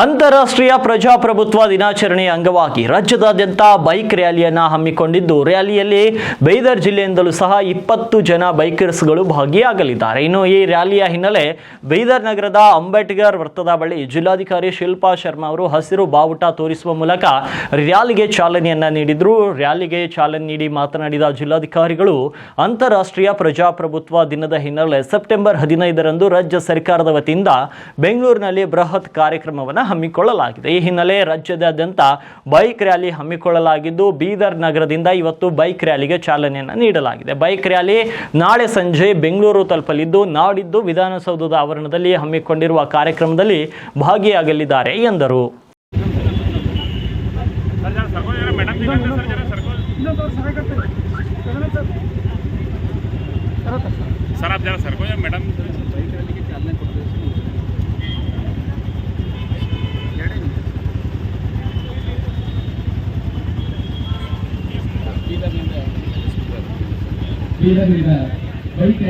ಅಂತಾರಾಷ್ಟ್ರೀಯ ಪ್ರಜಾಪ್ರಭುತ್ವ ದಿನಾಚರಣೆಯ ಅಂಗವಾಗಿ ರಾಜ್ಯದಾದ್ಯಂತ ಬೈಕ್ ರ್ಯಾಲಿಯನ್ನು ಹಮ್ಮಿಕೊಂಡಿದ್ದು, ರ್ಯಾಲಿಯಲ್ಲಿ ಬೈದರ್ ಜಿಲ್ಲೆಯಿಂದಲೂ ಸಹ ಇಪ್ಪತ್ತು ಜನ ಬೈಕರ್ಸ್ಗಳು ಭಾಗಿಯಾಗಲಿದ್ದಾರೆ. ಇನ್ನು ಈ ರ್ಯಾಲಿಯ ಹಿನ್ನೆಲೆ ಬೈದರ್ ನಗರದ ಅಂಬೇಡ್ಕರ್ ವೃತ್ತದ ಬಳಿ ಜಿಲ್ಲಾಧಿಕಾರಿ ಶಿಲ್ಪಾ ಶರ್ಮಾ ಅವರು ಹಸಿರು ಬಾವುಟ ತೋರಿಸುವ ಮೂಲಕ ರ್ಯಾಲಿಗೆ ಚಾಲನೆಯನ್ನ ನೀಡಿದ್ರು. ರ್ಯಾಲಿಗೆ ಚಾಲನೆ ನೀಡಿ ಮಾತನಾಡಿದ ಜಿಲ್ಲಾಧಿಕಾರಿಗಳು, ಅಂತಾರಾಷ್ಟ್ರೀಯ ಪ್ರಜಾಪ್ರಭುತ್ವ ದಿನದ ಹಿನ್ನೆಲೆ ಸೆಪ್ಟೆಂಬರ್ ಹದಿನೈದರಂದು ರಾಜ್ಯ ಸರ್ಕಾರದ ವತಿಯಿಂದ ಬೆಂಗಳೂರಿನಲ್ಲಿ ಬೃಹತ್ ಕಾರ್ಯಕ್ರಮವನ್ನು ಹಮ್ಮಿಕೊಳ್ಳಲಾಗಿದೆ ಈ ಹಿನ್ನೆಲೆ ರಾಜ್ಯದಾದ್ಯಂತ ಬೈಕ್ ರ್ಯಾಲಿ ಹಮ್ಮಿಕೊಳ್ಳಲಾಗಿದ್ದು ಬೀದರ್ ನಗರದಿಂದ ಇವತ್ತು ಬೈಕ್ ರ್ಯಾಲಿಗೆ ಚಾಲನೆಯನ್ನು ನೀಡಲಾಗಿದೆ ಬೈಕ್ ರ್ಯಾಲಿ ನಾಳೆ ಸಂಜೆ ಬೆಂಗಳೂರು ತಲುಪಲಿದ್ದು ನಾಡಿದ್ದು ವಿಧಾನಸೌಧದ ಆವರಣದಲ್ಲಿ ಹಮ್ಮಿಕೊಂಡಿರುವ ಕಾರ್ಯಕ್ರಮದಲ್ಲಿ ಭಾಗಿಯಾಗಲಿದ್ದಾರೆ ಎಂದರು सर ಬೇರೆ ಬೇರೆ ಬೈಕ್